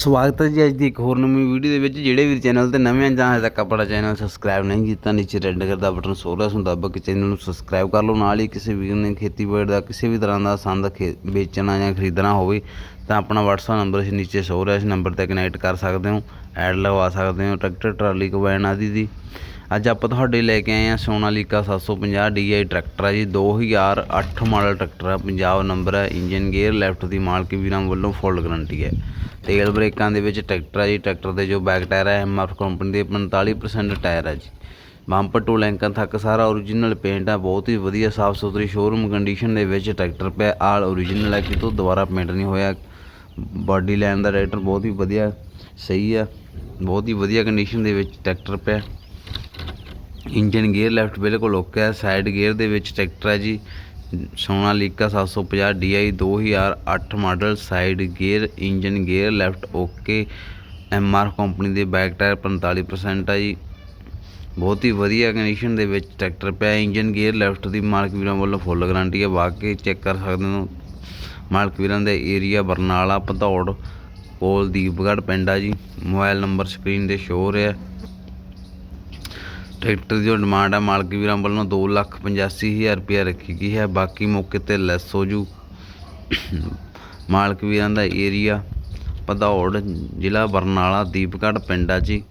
ਸਵਾਗਤ ਹੈ ਜੀ ਅੱਜ ਦੀ ਇੱਕ ਹੋਰ ਨਵੀਂ ਵੀਡੀਓ ਦੇ ਵਿੱਚ, ਜਿਹੜੇ ਵੀ ਚੈਨਲ ਤੇ ਨਵੇਂ ਆ ਜਾਂ ਹਜੇ ਤੱਕ ਆਪਣਾ ਚੈਨਲ ਸਬਸਕ੍ਰਾਈਬ ਨਹੀਂ ਕੀਤਾ, ਨੀਚੇ ਰੈੱਡ ਕਲਰ ਦਾ ਬਟਨ ਸੋਹਰਾ ਰਿਹਾ ਉਸ ਨੂੰ ਦੱਬ ਕੇ ਚੈਨਲ ਨੂੰ ਸਬਸਕ੍ਰਾਈਬ ਕਰ ਲਓ। ਨਾਲ ਹੀ ਕਿਸੇ ਵੀਰ ਨੇ ਖੇਤੀਬਾੜੀ ਦਾ, ਕਿਸੇ ਵੀ ਤਰ੍ਹਾਂ ਦਾ ਸੰਦ ਖੇ- ਵੇਚਣਾ ਜਾਂ ਖਰੀਦਣਾ ਹੋਵੇ ਤਾਂ ਆਪਣਾ WhatsApp ਨੰਬਰ ਅਸੀਂ ਨੀਚੇ ਸੋ ਰਿਹਾ, ਇਸ ਨੰਬਰ ਤੇ ਕਨੈਕਟ ਕਰ ਸਕਦੇ ਹੋ ਐਡ ਲਗਵਾ ਸਕਦੇ ਹੋ ਟਰੈਕਟਰ ਟਰਾਲੀ ਕਵੈਨ ਆਦਿ ਦੀ। ਅੱਜ ਆਪਾਂ ਤੁਹਾਡੇ ਲੈ ਕੇ ਆਏ ਹਾਂ ਸੋਨਾਲੀਕਾ 750 DI ਟਰੈਕਟਰ ਹੈ ਜੀ 2008 ਮਾਡਲ ਟਰੈਕਟਰ ਹੈ ਪੰਜਾਬ ਨੰਬਰ ਹੈ ਇੰਜਨ ਗੇਅਰ ਲੈਫਟ ਦੀ ਮਾਲਕ ਵੀਰਾਂ ਵੱਲੋਂ ਫੁੱਲ ਗਾਰੰਟੀ ਹੈ ਤੇਲ ਬ੍ਰੇਕਾਂ ਦੇ ਵਿੱਚ ਟਰੈਕਟਰ ਹੈ ਜੀ ਟਰੈਕਟਰ ਦੇ ਜੋ ਬੈਕ ਟਾਇਰ ਹੈ ਐਮਆਰ ਕੰਪਨੀ ਦੇ 45% ਟਾਇਰ ਹੈ ਜੀ। ਬੰਪਰ ਟੂ ਲੈਂਕਾਂ ਤੱਕ ਸਾਰਾ ਓਰੀਜਨਲ ਪੇਂਟ ਹੈ ਬਹੁਤ ਹੀ ਵਧੀਆ ਸਾਫ਼ ਸੁਥਰੀ ਸ਼ੋਰੂਮ ਕੰਡੀਸ਼ਨ ਦੇ ਵਿੱਚ ਟਰੈਕਟਰ ਪਿਆ ਆਲ ਓਰੀਜਨਲ ਹੈ ਕਿਤੋਂ ਦੁਬਾਰਾ ਪੇਂਟ ਨਹੀਂ ਹੋਇਆ। ਬਾਡੀ ਲਾਈਨ ਦਾ ਟਰੈਕਟਰ ਬਹੁਤ ਹੀ ਵਧੀਆ, ਸਹੀ ਆ, ਬਹੁਤ ਹੀ ਵਧੀਆ ਕੰਡੀਸ਼ਨ ਦੇ ਵਿੱਚ ਟਰੈਕਟਰ ਪਿਆ। ਇੰਜਨ ਗੇਅਰ ਲੈਫਟ ਬਿਲਕੁਲ ਓਕੇ ਹੈ ਸਾਈਡ ਗੇਅਰ ਦੇ ਵਿੱਚ ਟਰੈਕਟਰ ਹੈ ਜੀ। Sonalika 750 DI 2008 model side gear engine gear left okay MR company ਦੇ ਬੈਕ ਟਾਇਰ 45% ਹੈ ਜੀ। ਬਹੁਤ ਹੀ ਵਧੀਆ ਕੰਡੀਸ਼ਨ ਦੇ ਵਿੱਚ ਟਰੈਕਟਰ ਪਿਆ। ਇੰਜਨ ਗੇਅਰ ਲੈਫਟ ਦੀ ਮਾਲਕ ਵੀਰਾਂ ਵੱਲੋਂ ਫੁੱਲ ਗਾਰੰਟੀ ਹੈ ਵਾਕਈ ਚੈੱਕ ਕਰ ਸਕਦੇ ਹੋ। ਮਾਲਕ ਵੀਰਾਂ ਦਾ ਏਰੀਆ ਬਰਨਾਲਾ, ਭਦੌੜ, ਕੋਲ ਦੀਪਗੜ੍ਹ ਪਿੰਡ ਆ ਜੀ। ਮੋਬਾਈਲ ਨੰਬਰ ਸਕਰੀਨ ਤੇ ਸ਼ੋ ਹੋ ਰਿਹਾ। ਟਰੈਕਟਰ ਦੀ ਜੋ ਡਿਮਾਂਡ ਹੈ ਮਾਲਕ ਵੀਰਾਂ ਵੱਲੋਂ ਦੋ ਲੱਖ ਪਚਾਸੀ ਹਜ਼ਾਰ ਰੁਪਇਆ ਰੱਖੀ ਗਈ ਹੈ। ਬਾਕੀ ਮੌਕੇ ਤੇ ਲੈਸ ਹੋ ਜੂ। ਮਾਲਕ ਵੀਰਾਂ ਦਾ ਏਰੀਆ ਭਦੌੜ, ਜ਼ਿਲ੍ਹਾ ਬਰਨਾਲਾ, ਦੀਪਗੜ੍ਹ ਪਿੰਡ ਆ ਜੀ।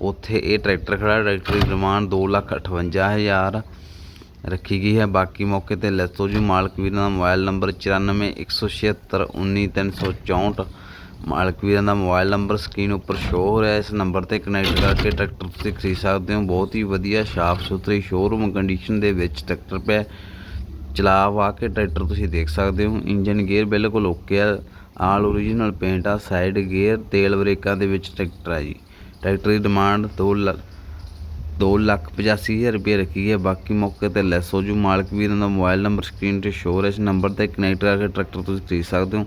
ਉੱਥੇ ਇਹ ਟਰੈਕਟਰ ਖੜਾ, ਟਰੈਕਟਰ ਦੀ ਡਿਮਾਂਡ ਦੋ ਲੱਖ ਅਠਵੰਜਾ ਹਜ਼ਾਰ। ਰੱਖੀ ਗਈ ਹੈ। ਬਾਕੀ ਮੌਕੇ ਤੇ ਲੈਸੋ ਜੀ ਮਾਲਕ ਵੀਰਾਂ ਦਾ ਮੋਬਾਈਲ ਨੰਬਰ 9416719364 ਮਾਲਕ ਵੀਰਾਂ ਦਾ ਮੋਬਾਈਲ ਨੰਬਰ ਸਕਰੀਨ ਉੱਪਰ ਸ਼ੋਅ ਹੋ ਰਿਹਾ ਹੈ। ਇਸ ਨੰਬਰ ਤੇ ਕਨੈਕਟ ਕਰਕੇ ਟਰੈਕਟਰ ਤੁਸੀਂ ਖਰੀਦ ਸਕਦੇ ਹੋ। ਬਹੁਤ ਹੀ ਵਧੀਆ ਸਾਫ਼ ਸੁਥਰੀ ਸ਼ੋਰੂਮ ਕੰਡੀਸ਼ਨ ਦੇ ਵਿੱਚ ਟਰੈਕਟਰ ਪਿਆ ਚਲਾ ਵਾ ਕੇ ਟਰੈਕਟਰ ਤੁਸੀਂ ਦੇਖ ਸਕਦੇ ਹੋ। ਇੰਜਨ ਗੇਅਰ ਬਿਲਕੁਲ ਓਕੇ ਆ ਆਲ ਓਰੀਜਨਲ ਪੇਂਟ ਆ। ਸਾਈਡ ਗੇਅਰ ਤੇਲ ਬ੍ਰੇਕਾਂ ਦੇ ਵਿੱਚ ਟਰੈਕਟਰ ਆ ਜੀ। ਟਰੈਕਟਰ ਦੀ ਡਿਮਾਂਡ 2 ਲੱਖ ਦੋ ਲੱਖ ਪਚਾਸੀ ਹਜ਼ਾਰ ਰੁਪਏ ਰੱਖੀ ਹੈ। ਬਾਕੀ ਮੌਕੇ ਤੇ ਲੈਸ ਹੋ ਜੂ। ਮਾਲਕ ਵੀਰਾਂ ਦਾ ਮੋਬਾਈਲ ਨੰਬਰ, ਸਕਰੀਨ ਤੇ ਸ਼ੋਰ ਹੈ ਇਸ ਨੰਬਰ ਤੇ ਕਨੈਕਟ ਕਰਕੇ ਟਰੈਕਟਰ ਤੁਸੀਂ ਖਰੀਦ ਸਕਦੇ ਹੋ।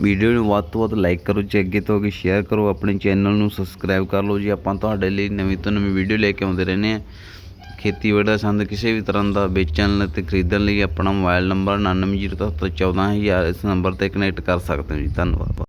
ਵੀਡੀਓ ਨੂੰ ਵੱਧ ਤੋਂ ਵੱਧ ਲਾਈਕ ਕਰੋ। ਜੇ ਅੱਗੇ ਤੋਂ ਅੱਗੇ ਸ਼ੇਅਰ ਕਰੋ, ਆਪਣੇ ਚੈਨਲ ਨੂੰ ਸਬਸਕ੍ਰਾਈਬ ਕਰ ਲਓ। ਜੀ, ਆਪਾਂ ਤੁਹਾਡੇ ਲਈ ਨਵੀਂ ਤੋਂ ਨਵੀਂ ਵੀਡੀਓ ਲੈ ਕੇ ਆਉਂਦੇ ਰਹਿੰਦੇ ਹਾਂ। ਖੇਤੀਬਾੜੀ ਦਾ ਸੰਦ ਕਿਸੇ ਵੀ ਤਰ੍ਹਾਂ ਦਾ ਵੇਚਣ ਅਤੇ ਖਰੀਦਣ ਲਈ ਆਪਣਾ ਮੋਬਾਈਲ ਨੰਬਰ 9907141000 ਇਸ ਨੰਬਰ ਤੇ ਕਨੈਕਟ ਕਰ ਸਕਦੇ ਹੋ ਜੀ। ਧੰਨਵਾਦ।